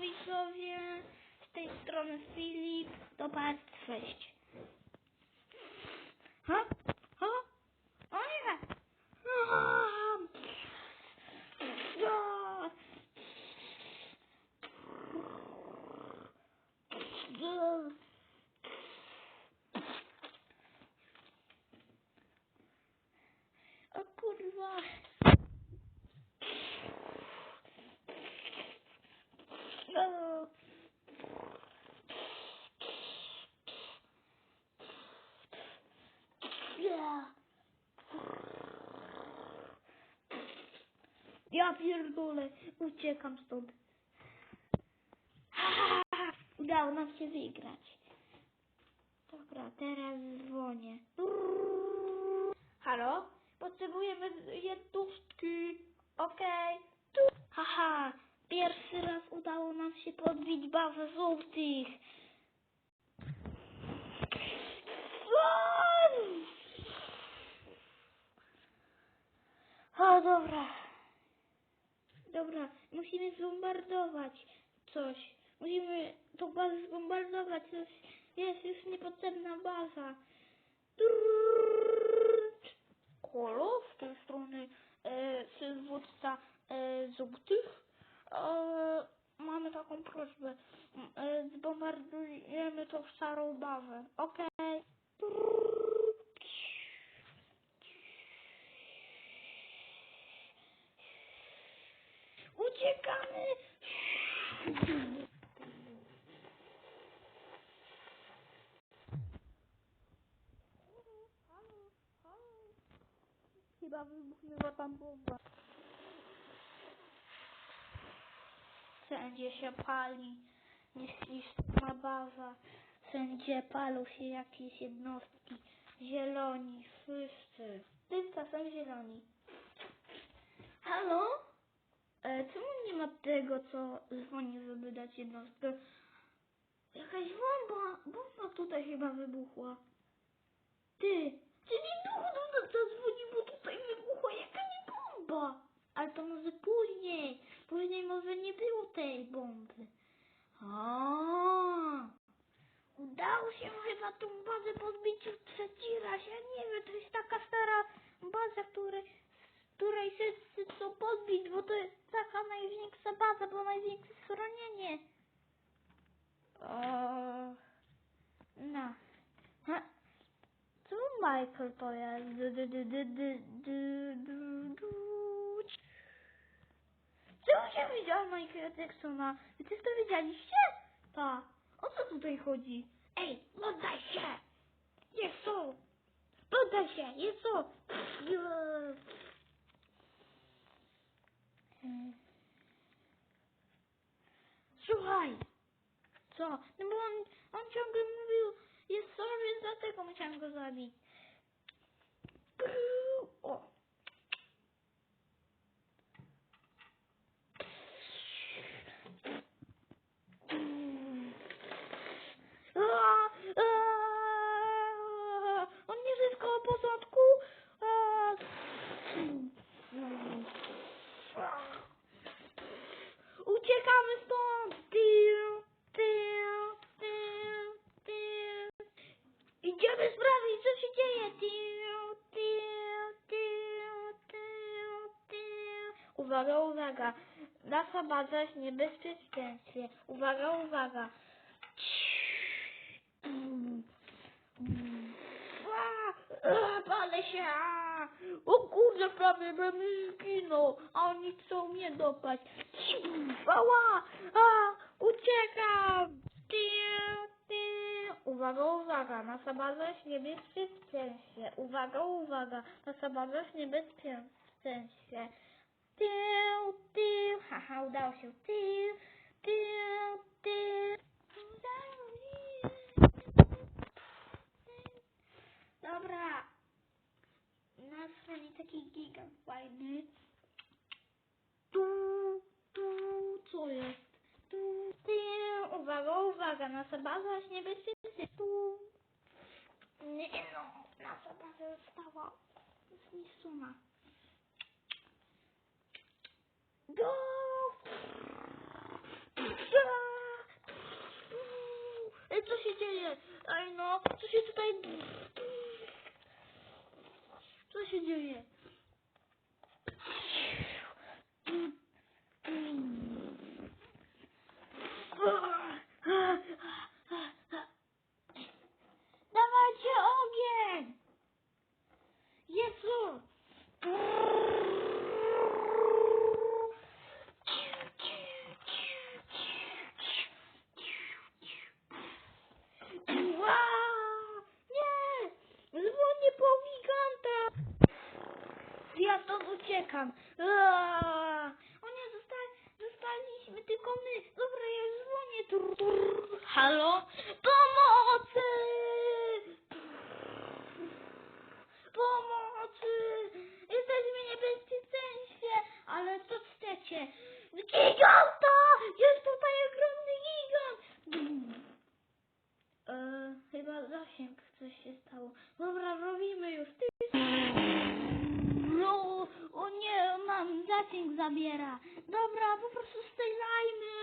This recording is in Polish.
widzowie, z tej strony Filip, do bardzo wejść. Ha? Ha? O nie! Ah! Ah! Ah! O kurwa! No. Ja. Ja pierdolę, uciekam stąd. Udało nam się wygrać. Dobra, teraz dzwonię. Halo? Potrzebujemy jednostki. Okej. Tu. Haha, pierwszy raz udało nam się podbić bazę żółtych. O, dobra. Musimy zbombardować coś. Musimy tą bazę zbombardować. To jest, jest już niepotrzebna baza. Kolo, z tej strony e, przywódca e. E, mamy taką prośbę. E, zbombardujemy tą starą bazę. Okej. Uciekamy! Chyba wybuchnęła tam bomba. Wszędzie się pali nieśliczna baza. Wszędzie palą się jakieś jednostki. Zieloni, wszyscy. Tylko są zieloni. Halo? E, czemu nie ma tego, co dzwoni, żeby dać jednostkę? Jakaś bomba, bomba tutaj chyba wybuchła. Ty, czy nie było do nas zadzwoni, bo tutaj wybuchła jaka nie bomba? Ale to może później, później może nie było tej bomby. A, udało się chyba tą bazę podbić już trzeci raz, ja nie wiem, to jest taka stara baza, której, której wszyscy chcą podbić, bo to jest taka największa baza, bo największe schronienie. O, no. Ha. Co Michael jest? Du, du. Czemu się widział Michaela Jacksona? Wy też to widzieliście? Pa. O co tutaj chodzi? Ej, poddaj się! Co? Poddaj się! Jest co? Słuchaj! Co? No bo on, on ciągle mówił, jest sorry, dlatego musiałem go zabić. Uwaga, uwaga. Nasza baza jest w niebezpieczeństwie. Uwaga, uwaga. Palę się! O kurde, prawie bym zginął, a oni chcą mnie dopaść. Ała! A, uciekam! Uwaga, uwaga, nasza baza jest niebezpieczeństwie. Uwaga, uwaga, nasza baza jest niebezpieczeństwie. Tiu, tiu, haha, udało się. Tiu, tiu, tiu. Udało się. Dobra. Nazwę taki gigant fajny. Tu, tu, co jest? Tu, ty, uwaga, uwaga, nasza baza jest niebezpieczna. Tu. Nie no, nasza baza została zniszczona. Ej no, co się tutaj... Co się dzieje? Dawajcie ogień! Jezu! Wow! Nie! Dzwonię po giganta! Ja stąd uciekam. Aaaa! O nie, zostali, zostaliśmy tylko my. Dobra, ja dzwonię. Tur, tur. Halo? Pomocy! Pomocy! Jesteśmy niebezpieczeństwie, ale co chcecie? Giganta! Jest tutaj ogromny gigant! E, chyba zasięg coś się stało. Dobra, robimy już. Zasięg zabiera. Dobra, po prostu strzelajmy.